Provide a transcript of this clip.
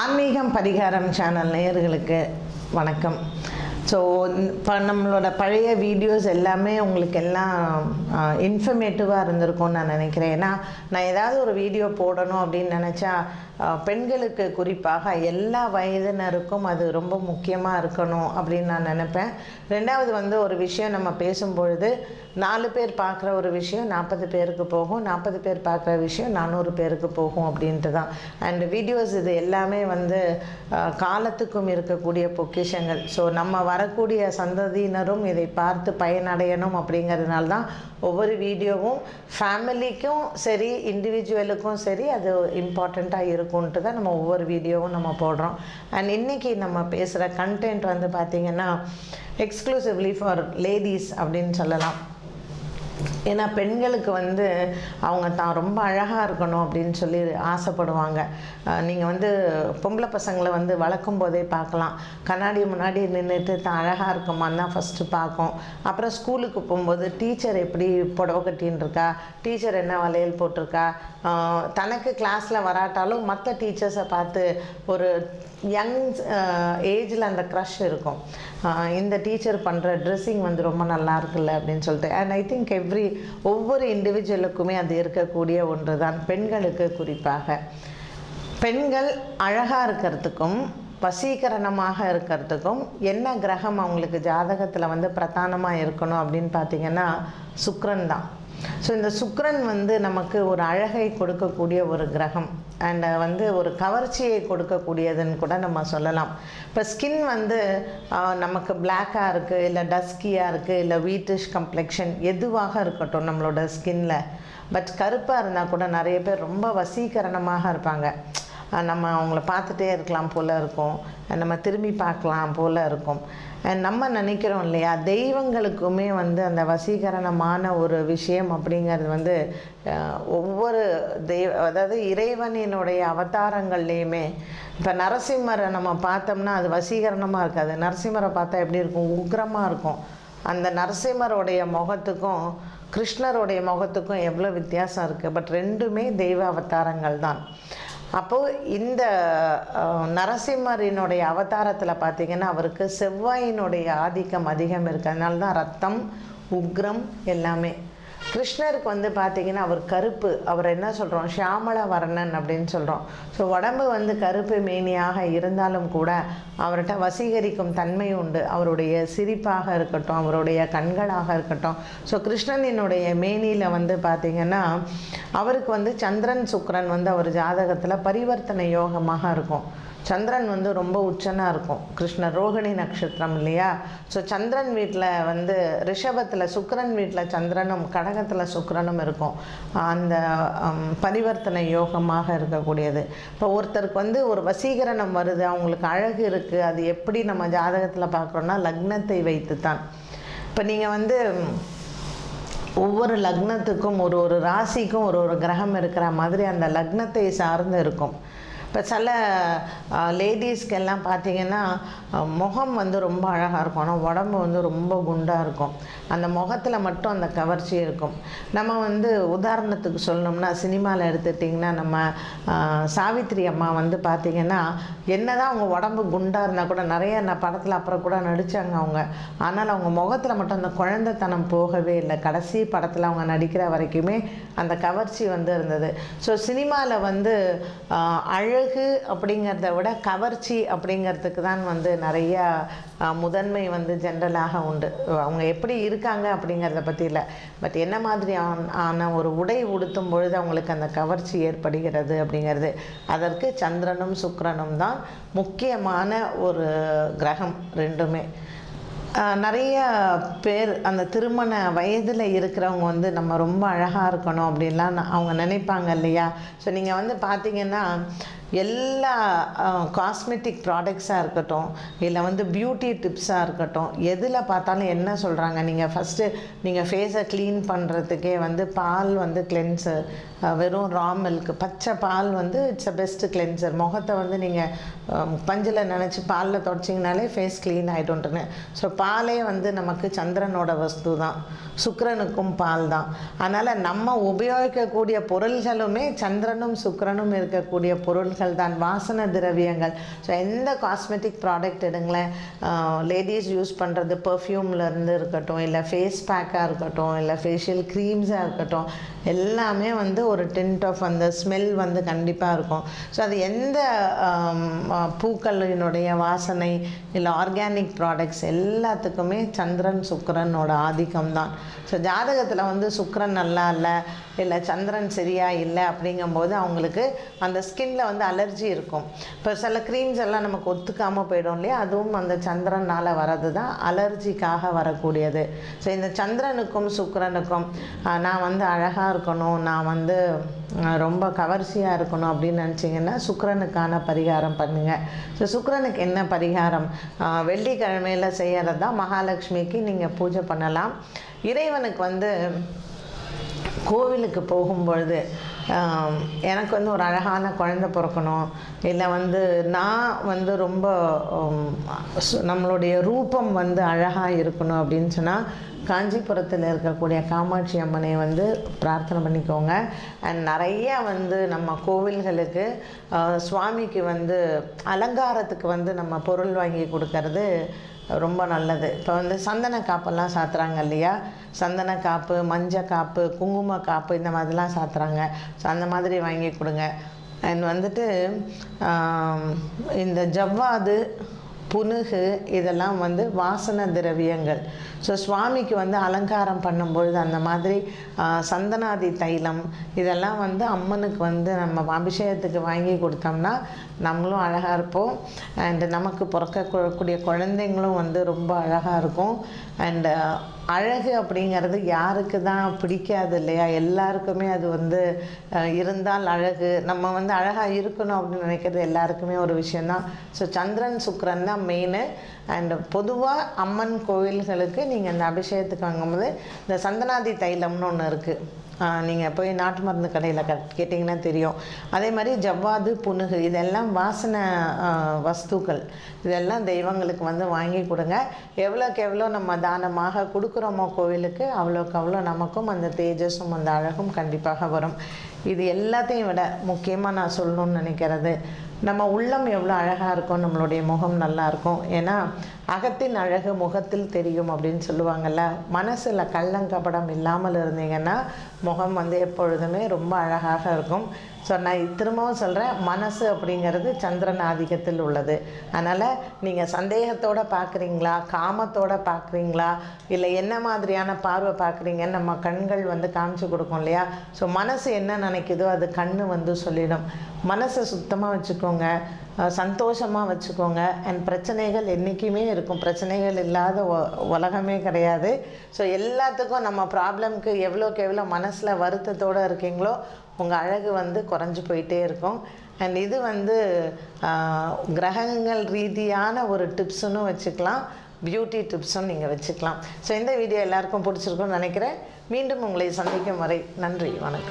ஆன்மீகம் பரிகாரம் சேனல் நேயர்களுக்கு வணக்கம். ஸோ இப்போ நம்மளோட பழைய வீடியோஸ் எல்லாமே உங்களுக்கு எல்லாம் இன்ஃபர்மேட்டிவாக இருந்திருக்கும்னு நான் நினைக்கிறேன். ஏன்னா நான் ஏதாவது ஒரு வீடியோ போடணும் அப்படின்னு நினச்சா பெண்களுக்கு குறிப்பாக எல்லா வயதினருக்கும் அது ரொம்ப முக்கியமாக இருக்கணும் அப்படின்னு நான் நினைப்பேன். ரெண்டாவது வந்து ஒரு விஷயம் நம்ம பேசும்பொழுது நாலு பேர் பார்க்குற ஒரு விஷயம் நாற்பது பேருக்கு போகும் நாற்பது பேர் பார்க்குற விஷயம் நானூறு பேருக்கு போகும் அப்படின்ட்டு தான் அண்ட் வீடியோஸ் இது எல்லாமே வந்து காலத்துக்கும் இருக்கக்கூடிய பொக்கிஷங்கள். ஸோ நம்ம வரக்கூடிய சந்ததியினரும் இதை பார்த்து பயனடையணும் அப்படிங்கிறதுனால தான் ஒவ்வொரு வீடியோவும் ஃபேமிலிக்கும் சரி இண்டிவிஜுவலுக்கும் சரி அது இம்பார்ட்டண்ட்டாக இருக்கும்ன்ட்டு தான் நம்ம ஒவ்வொரு வீடியோவும் நம்ம போடுறோம். அண்ட் இன்றைக்கி நம்ம பேசுகிற கண்டென்ட் வந்து பார்த்திங்கன்னா எக்ஸ்க்ளூசிவ்லி ஃபார் லேடீஸ் அப்படின்னு சொல்லலாம். ஏன்னா பெண்களுக்கு வந்து அவங்க தான் ரொம்ப அழகாக இருக்கணும் அப்படின்னு சொல்லி ஆசைப்படுவாங்க. நீங்கள் வந்து பொம்பளை பசங்களை வந்து வளர்க்கும் போதே பார்க்கலாம். கண்ணாடி முன்னாடி நின்றுட்டு தான் அழகாக இருக்குமான்னு தான் ஃபஸ்ட்டு பார்க்கும். அப்புறம் ஸ்கூலுக்கு போகும்போது டீச்சர் எப்படி புடவை கட்டின்னு இருக்கா டீச்சர் என்ன வளையல் போட்டிருக்கா? தனக்கு கிளாஸில் வராட்டாலும் மற்ற டீச்சர்ஸை பார்த்து ஒரு யங் ஏஜில் அந்த க்ரஷ் இருக்கும். இந்த டீச்சர் பண்ணுற ட்ரெஸ்ஸிங் வந்து ரொம்ப நல்லா இருக்குல்ல அப்படின்னு சொல்லிட்டு. அண்ட் ஐ திங்க் எவ்ரி ஒவ்வொரு இண்டிவிஜுவலுக்குமே அது இருக்கக்கூடிய ஒன்று தான் பெண்களுக்கு குறிப்பாக. பெண்கள் அழகாக இருக்கிறதுக்கும் வசீகரணமாக இருக்கிறதுக்கும் என்ன கிரகம் அவங்களுக்கு ஜாதகத்தில் வந்து பிரதானமாக இருக்கணும் அப்படின்னு பார்த்தீங்கன்னா சுக்ரன் தான் ஸோ இந்த சுக்ரன் வந்து நமக்கு ஒரு அழகை கொடுக்கக்கூடிய ஒரு கிரகம். அண்ட் uh, வந்து ஒரு கவர்ச்சியை கொடுக்கக்கூடியதுன்னு கூட நம்ம சொல்லலாம். இப்போ ஸ்கின் வந்து நமக்கு பிளாக்காக இருக்குது இல்லை டஸ்கியாக இருக்குது இல்லை வீட்டிஷ் கம்ப்ளெக்ஷன் எதுவாக இருக்கட்டும் நம்மளோட ஸ்கின்னில் பட் கருப்பாக இருந்தால் கூட நிறைய பேர் ரொம்ப வசீகரணமாக இருப்பாங்க. நம்ம அவங்கள பார்த்துட்டே இருக்கலாம் போல் இருக்கும். நம்ம திரும்பி பார்க்கலாம் போல் இருக்கும். நம்ம நினைக்கிறோம் இல்லையா? தெய்வங்களுக்குமே வந்து அந்த வசீகரணமான ஒரு விஷயம் அப்படிங்கிறது வந்து ஒவ்வொரு தெய்வ அதாவது இறைவனினுடைய அவதாரங்கள்லேயுமே இப்போ நரசிம்மரை நம்ம பார்த்தோம்னா அது வசீகரணமாக இருக்காது. நரசிம்மரை பார்த்தா எப்படி இருக்கும்? உக்ரமாக இருக்கும். அந்த நரசிம்மருடைய முகத்துக்கும் கிருஷ்ணருடைய முகத்துக்கும் எவ்வளோ வித்தியாசம் இருக்குது பட் ரெண்டுமே தெய்வ அவதாரங்கள் தான். அப்போது இந்த நரசிம்மரினுடைய அவதாரத்தில் பார்த்தீங்கன்னா அவருக்கு செவ்வாயினுடைய ஆதிக்கம் அதிகம் இருக்கிறதுனால தான் ரத்தம் உக்ரம் எல்லாமே கிருஷ்ணருக்கு வந்து பார்த்தீங்கன்னா அவர் கருப்பு. அவர் என்ன சொல்கிறோம் ஷியாமள வர்ணன் அப்படின்னு சொல்கிறோம் ஸோ உடம்பு வந்து கருப்பு மேனியாக இருந்தாலும் கூட அவர்கிட்ட வசீகரிக்கும் தன்மை உண்டு. அவருடைய சிரிப்பாக இருக்கட்டும் அவருடைய கண்களாக இருக்கட்டும். ஸோ கிருஷ்ணனினுடைய மேனியில் வந்து பார்த்திங்கன்னா அவருக்கு வந்து சந்திரன் சுக்கரன் வந்து அவர் ஜாதகத்தில் பரிவர்த்தனை யோகமாக இருக்கும். சந்திரன் வந்து ரொம்ப உச்சனாக இருக்கும். கிருஷ்ணர் ரோகிணி நட்சத்திரம் இல்லையா? ஸோ சந்திரன் வீட்டில் வந்து ரிஷபத்தில் சுக்கரன் வீட்டில் சந்திரனும் கடகத்தில் சுக்கரனும் இருக்கும். அந்த பரிவர்த்தனை யோகமாக இருக்கக்கூடியது. இப்போ ஒருத்தருக்கு வந்து ஒரு வசீகரணம் வருது அவங்களுக்கு அழகு இருக்குது அது எப்படி நம்ம ஜாதகத்தில் பார்க்குறோன்னா லக்னத்தை வைத்து தான் இப்போ நீங்கள் வந்து ஒவ்வொரு லக்னத்துக்கும் ஒரு ஒரு ராசிக்கும் ஒரு ஒரு கிரகம் இருக்கிற மாதிரி அந்த லக்னத்தை சார்ந்து இருக்கும். இப்போ சில லேடிஸ்க்கெல்லாம் பார்த்தீங்கன்னா முகம் வந்து ரொம்ப அழகாக இருக்கும். ஆனால் உடம்பு வந்து ரொம்ப குண்டாக இருக்கும். அந்த முகத்தில் மட்டும் அந்த கவர்ச்சி இருக்கும். நம்ம வந்து உதாரணத்துக்கு சொல்லணும்னா சினிமாவில் எடுத்துட்டிங்கன்னா நம்ம சாவித்ரி அம்மா வந்து பார்த்திங்கன்னா என்ன தான் அவங்க உடம்பு குண்டாக இருந்தால் கூட நிறைய நான் படத்தில் அப்புறம் கூட நடித்தாங்க அவங்க. ஆனால் அவங்க முகத்தில் மட்டும் அந்த குழந்தைத்தனம் போகவே இல்லை. கடைசி படத்தில் அவங்க நடிக்கிற வரைக்குமே அந்த கவர்ச்சி வந்து இருந்தது. ஸோ சினிமாவில் வந்து அழகு அழகு அப்படிங்கிறத விட கவர்ச்சி அப்படிங்கிறதுக்கு தான் வந்து நிறையா முதன்மை வந்து ஜென்ரலாக உண்டு. அவங்க எப்படி இருக்காங்க அப்படிங்கிறத பற்றி இல்லை. பட் என்ன மாதிரி ஆன- ஆன ஒரு உடை உடுத்தும் பொழுது அவங்களுக்கு அந்த கவர்ச்சி ஏற்படுகிறது அப்படிங்கிறது அதற்கு சந்திரனும் சுக்கரனும் தான் முக்கியமான ஒரு கிரகம் ரெண்டுமே. நிறைய பேர் அந்த திருமண வயதில் இருக்கிறவங்க வந்து நம்ம ரொம்ப அழகாக இருக்கணும் அப்படின்லாம் ந- அவங்க நினைப்பாங்க இல்லையா? ஸோ நீங்கள் வந்து பார்த்தீங்கன்னா எல்லா காஸ்மெட்டிக் ப்ராடக்ட்ஸாக இருக்கட்டும் இல்லை வந்து பியூட்டி டிப்ஸாக இருக்கட்டும் எதில் பார்த்தாலும் என்ன சொல்கிறாங்க நீங்கள் ஃபஸ்ட்டு நீங்கள் ஃபேஸை க்ளீன் பண்ணுறதுக்கே வந்து பால் வந்து கிளென்சர் வெறும் ரா மில்க் பச்சை பால் வந்து இட்ஸ் அ பெஸ்ட் கிளென்சர் முகத்தை வந்து நீங்கள் பஞ்சில் நினச்சி பாலில் தொடச்சிங்கனாலே ஃபேஸ் க்ளீன் ஆகிட்டுன்ட்டுன்னு ஸோ பாலே வந்து நமக்கு சந்திரனோட வஸ்து தான் சுக்கரனுக்கும் பால் தான் அதனால் நம்ம உபயோகிக்கக்கூடிய பொருள்களுமே சந்திரனும் சுக்கரனும் இருக்கக்கூடிய பொருள்கள் தான் வாசன திரவியங்கள். ஸோ எந்த காஸ்மெட்டிக் ப்ராடக்ட் எடுங்களேன் லேடிஸ் யூஸ் பண்ணுறது பர்ஃப்யூம்லேருந்து இருக்கட்டும் இல்லை ஃபேஸ் பேக்காக இருக்கட்டும் இல்லை ஃபேஷியல் க்ரீம்ஸாக இருக்கட்டும் எல்லாமே வந்து ஒரு டிண்ட் ஆஃப் அந்த ஸ்மெல் வந்து கண்டிப்பாக இருக்கும். ஸோ அது எந்த பூக்களினுடைய வாசனை இல்லை ஆர்கானிக் ப்ராடக்ட்ஸ் எல்லாத்துக்குமே சந்திரன் சுக்கரனோட ஆதிக்கம் தான் ஸோ ஜாதகத்தில் வந்து சுக்கரன் நல்லா இல்லை இல்லை சந்திரன் சரியாக இல்லை அப்படிங்கும்போது அவங்களுக்கு அந்த ஸ்கின்ல வந்து அலர்ஜி இருக்கும். இப்போ சில க்ரீம்ஸ் எல்லாம் நமக்கு ஒத்துக்காமல் போயிடும் இல்லையா? அதுவும் அந்த சந்திரனால் வர்றது தான் அலர்ஜிக்காக வரக்கூடியது. ஸோ இந்த சந்திரனுக்கும் சுக்கரனுக்கும் நான் வந்து அழகாக இருக்கணும் நான் வந்து ரொம்ப கவர்ச்சியாக இருக்கணும் அப்படின்னு நினச்சிங்கன்னா சுக்கரனுக்கான பரிகாரம் பண்ணுங்கள் ஸோ சுக்கரனுக்கு என்ன பரிகாரம்? வெள்ளிக்கிழமையில் செய்கிறது தான் மகாலட்சுமிக்கு நீங்கள் பூஜை பண்ணலாம். இறைவனுக்கு வந்து கோவிலுக்கு போகும்பொழுது எனக்கு வந்து ஒரு அழகான குழந்தை பிறக்கணும். இல்லை வந்து நான் வந்து ரொம்ப சு- நம்மளுடைய ரூபம் வந்து அழகாக இருக்கணும் அப்படின்னு சொன்னால் காஞ்சிபுரத்தில் இருக்கக்கூடிய காமாட்சி அம்மனை வந்து பிரார்த்தனை பண்ணிக்கோங்க. அண்ட் நிறைய வந்து நம்ம கோவில்களுக்கு சுவாமிக்கு வந்து அலங்காரத்துக்கு வந்து நம்ம பொருள் வாங்கி கொடுக்கறது ரொம்ப நல்லது. இப்போ வந்து சந்தன காப்பெல்லாம் சாத்துறாங்க இல்லையா? சந்தன காப்பு மஞ்சள் காப்பு குங்கும காப்பு இந்த மாதிரிலாம் சாத்துறாங்க. ஸோ அந்த மாதிரி வாங்கி கொடுங்க. அண்ட் வந்துட்டு இந்த ஜவ்வாது புனுகு இதெல்லாம் வந்து வாசன திரவியங்கள். ஸோ சுவாமிக்கு வந்து அலங்காரம் பண்ணும்பொழுது அந்த மாதிரி சந்தனாதி தைலம் இதெல்லாம் வந்து அம்மனுக்கு வந்து நம்ம அபிஷேகத்துக்கு வாங்கி கொடுத்தோம்னா நம்மளும் அழகாக இருப்போம். அண்டு நமக்கு பிறக்கக்கூடிய குழந்தைங்களும் வந்து ரொம்ப அழகாக இருக்கும். அண்டு அழகு அப்படிங்கிறது யாருக்கு தான் பிடிக்காது இல்லையா? எல்லாருக்குமே அது வந்து இருந்தால் அழகு. நம்ம வந்து அழகாக இருக்கணும் அப்படின்னு நினைக்கிறது எல்லாருக்குமே ஒரு விஷயந்தான் ஸோ சந்திரன் சுக்கரன் தான் மெயினு அண்டு பொதுவாக அம்மன் கோவில்களுக்கு நீங்கள் இந்த அபிஷேகத்துக்கு வாங்கும்போது இந்த சந்தனாதி தைலம்னு ஒன்று இருக்குது நீங்கள் போய் நாட்டு மருந்து கடையில் க கேட்டிங்கன்னா தெரியும். அதே மாதிரி ஜவ்வாது புனுகு இதெல்லாம் வாசனை வஸ்துக்கள். இதெல்லாம் தெய்வங்களுக்கு வந்து வாங்கி கொடுங்க. எவ்வளோக்கு எவ்வளோ நம்ம தானமாக கொடுக்குறோமோ கோவிலுக்கு அவ்வளோக்கு அவ்வளோ நமக்கும் அந்த தேஜஸும் அந்த அழகும் கண்டிப்பாக வரும். இது எல்லாத்தையும் விட முக்கியமாக நான் சொல்லணும்னு நினைக்கிறது நம்ம உள்ளம் எவ்வளோ அழகாக இருக்கும் நம்மளுடைய முகம் நல்லா இருக்கும். ஏன்னா அகத்தின் அழகு முகத்தில் தெரியும் அப்படின்னு சொல்லுவாங்கல்ல. மனசில் கள்ளங்கபடம் இல்லாமல் இருந்தீங்கன்னா முகம் வந்து எப்பொழுதுமே ரொம்ப அழகாக இருக்கும். ஸோ நான் திரும்பவும் சொல்கிறேன் மனசு அப்படிங்கிறது சந்திரன் ஆதிக்கத்தில் உள்ளது. அதனால் நீங்கள் சந்தேகத்தோடு பார்க்குறீங்களா? காமத்தோடு பார்க்குறீங்களா? இல்லை என்ன மாதிரியான பார்வை பார்க்குறீங்கன்னு நம்ம கண்கள் வந்து காமிச்சு கொடுக்கும் இல்லையா? ஸோ மனசு என்ன நினைக்குதோ அது கண்ணு வந்து சொல்லிடும். மனசை சுத்தமாக வச்சுக்கோங்க. சந்தோஷமாக வச்சுக்கோங்க. அண்ட் பிரச்சனைகள் என்றைக்குமே இருக்கும். பிரச்சனைகள் இல்லாத உலகமே கிடையாது. ஸோ எல்லாத்துக்கும் நம்ம ப்ராப்ளம்க்கு எவ்வளோக்கு எவ்வளோ மனசில் வருத்தத்தோடு இருக்கீங்களோ உங்கள் அழகு வந்து குறைஞ்சி போயிட்டே இருக்கும். அண்ட் இது வந்து கிரகங்கள் ரீதியான ஒரு டிப்ஸுன்னு வச்சுக்கலாம். பியூட்டி டிப்ஸும் நீங்கள் வச்சுக்கலாம். ஸோ இந்த வீடியோ எல்லாருக்கும் பிடிச்சிருக்கும்னு நினைக்கிறேன். மீண்டும் உங்களை சந்திக்கும் வரை நன்றி வணக்கம்.